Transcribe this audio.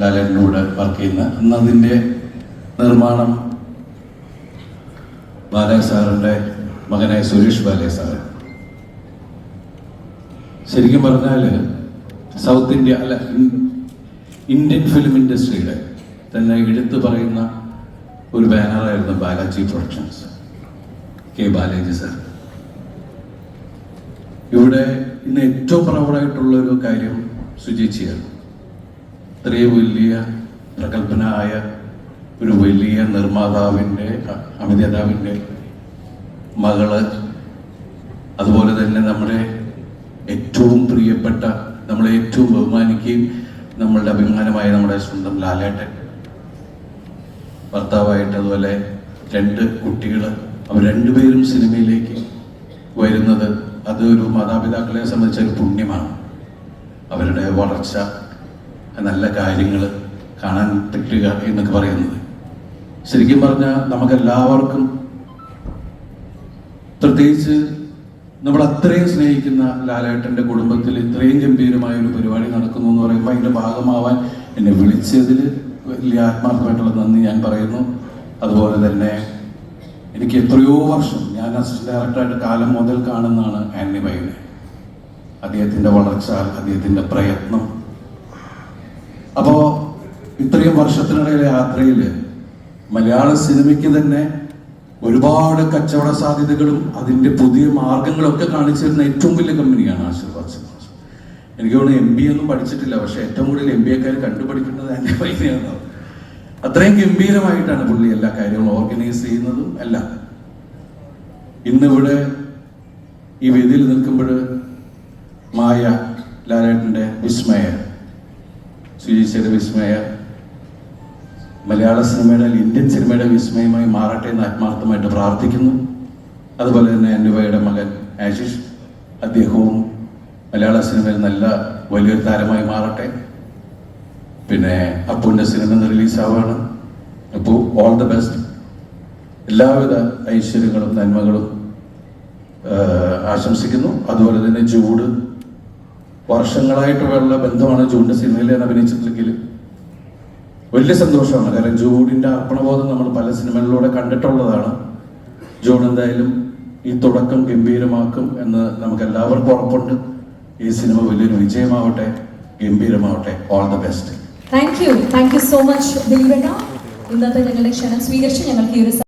ലാലേട്ടന്റെ കൂടെ വർക്ക് ചെയ്യുന്ന അന്ന് അതിന്റെ നിർമ്മാണം ബാലയ സാറിന്റെ മകനായ സുരേഷ് ബാലയ സാറ്. ശരിക്കും പറഞ്ഞാൽ സൗത്ത് ഇന്ത്യ അല്ല ഇന്ത്യൻ ഫിലിം ഇൻഡസ്ട്രിയുടെ തന്നെ എടുത്തു പറയുന്ന ഒരു ബാനറായിരുന്നു Balaji productions K Balaji sir. ഇവിടെ ഇന്ന് ഏറ്റവും പ്രൗഡായിട്ടുള്ള ഒരു കാര്യം സുചിച്ചിയാണ് ഇത്രയും വലിയ പ്രഗത്ഭനായ ഒരു വലിയ നിർമ്മാതാവിന്റെ അമിതാവിന്റെ മകൾ അതുപോലെ തന്നെ നമ്മുടെ ഏറ്റവും പ്രിയപ്പെട്ട നമ്മളെ ഏറ്റവും ബഹുമാനിക്കുകയും നമ്മളുടെ അഭിമാനമായ നമ്മുടെ സ്വന്തം ലാലേട്ടൻ. ഭർത്താവായിട്ട് അതുപോലെ രണ്ട് കുട്ടികൾ അവർ രണ്ടുപേരും സിനിമയിലേക്ക് വരുന്നത് അതൊരു മാതാപിതാക്കളെ സംബന്ധിച്ച ഒരു പുണ്യമാണ്. അവരുടെ വളർച്ച നല്ല കാര്യങ്ങൾ കാണാൻ പറ്റുക എന്നൊക്കെ പറയുന്നത്. ശരിക്കും പറഞ്ഞാൽ നമുക്കെല്ലാവർക്കും പ്രത്യേകിച്ച് നമ്മൾ അത്രയും സ്നേഹിക്കുന്ന ലാലേട്ടന്റെ കുടുംബത്തിൽ ഇത്രയും ഗംഭീരമായ ഒരു പരിപാടി നടക്കുന്നു എന്ന് പറയുമ്പോൾ അതിന്റെ ഭാഗമാവാൻ എന്നെ വിളിച്ചതിൽ വലിയ ആത്മാർത്ഥമായിട്ടുള്ള നന്ദി ഞാൻ പറയുന്നു. അതുപോലെ തന്നെ എനിക്ക് എത്രയോ വർഷം ഞാൻ അസിസ്റ്റന്റ് ഡയറക്ടറായിട്ട് കാലം മുതൽ കാണുന്നതാണ് ആന്നി ബൈനെ അദ്ദേഹത്തിന്റെ വളർച്ച അദ്ദേഹത്തിന്റെ പ്രയത്നം അപ്പോൾ ഇത്രയും വർഷത്തിനിടയിലെ യാത്രയിൽ മലയാള സിനിമയ്ക്ക് തന്നെ ഒരുപാട് കച്ചവട സാധ്യതകളും അതിന്റെ പുതിയ മാർഗങ്ങളും ഒക്കെ കാണിച്ചു തരുന്ന ഏറ്റവും വലിയ കമ്പനിയാണ് ആശീർവാദ് സിനിമാസ്. എനിക്ക് തോന്നുന്നു എം ബി ഒന്നും പഠിച്ചിട്ടില്ല പക്ഷെ ഏറ്റവും കൂടുതൽ എം ബി എക്കാർ കണ്ടുപഠിക്കുന്നത് എന്റെ പൈസയാണ് അത്രയും ഗംഭീരമായിട്ടാണ് പുള്ളി എല്ലാ കാര്യങ്ങളും ഓർഗനൈസ് ചെയ്യുന്നതും അല്ല ഇന്നിവിടെ ഈ വേദിയിൽ നിൽക്കുമ്പോൾ മായ ലാലേട്ടന്റെ വിസ്മയ സുജീശ്വര വിസ്മയ മലയാള സിനിമയുടെ ഇന്ത്യൻ സിനിമയുടെ വിസ്മയമായി മാറട്ടെ എന്ന് ആത്മാർത്ഥമായിട്ട് പ്രാർത്ഥിക്കുന്നു. അതുപോലെ തന്നെ അന്നുവയുടെ മകൻ ആശിഷ് അദ്ദേഹവും മലയാള സിനിമയിൽ നല്ല വലിയൊരു താരമായി മാറട്ടെ. പിന്നെ അപ്പുവിന്റെ സിനിമ ഇന്ന് റിലീസാവാണ്. അപ്പു ഓൾ ദ ബെസ്റ്റ് എല്ലാവിധ ഐശ്വര്യങ്ങളും നന്മകളും ആശംസിക്കുന്നു. അതുപോലെ തന്നെ ജൂഡ് വർഷങ്ങളായിട്ടുള്ള ബന്ധമാണ് ജൂണിന്റെ സിനിമയിൽ ഞാൻ അഭിനയിച്ചിട്ടില്ലെങ്കിൽ വലിയ സന്തോഷമാണ്. കാരണം ജൂഡിന്റെ അർപ്പണബോധം നമ്മൾ പല സിനിമകളിലൂടെ കണ്ടിട്ടുള്ളതാണ്. ജൂൺ എന്തായാലും ഈ തുടക്കം ഗംഭീരമാക്കും എന്ന് നമുക്ക് എല്ലാവർക്കും ഉറപ്പുണ്ട്. ഈ സിനിമ വലിയൊരു വിജയമാവട്ടെ ഗംഭീരമാവട്ടെ. All the best thank you thank you so much ഇന്നത്തെ ഞങ്ങളുടെ ക്ഷണം സ്വീകരിച്ച് ഞങ്ങൾക്ക് ഈ ഒരു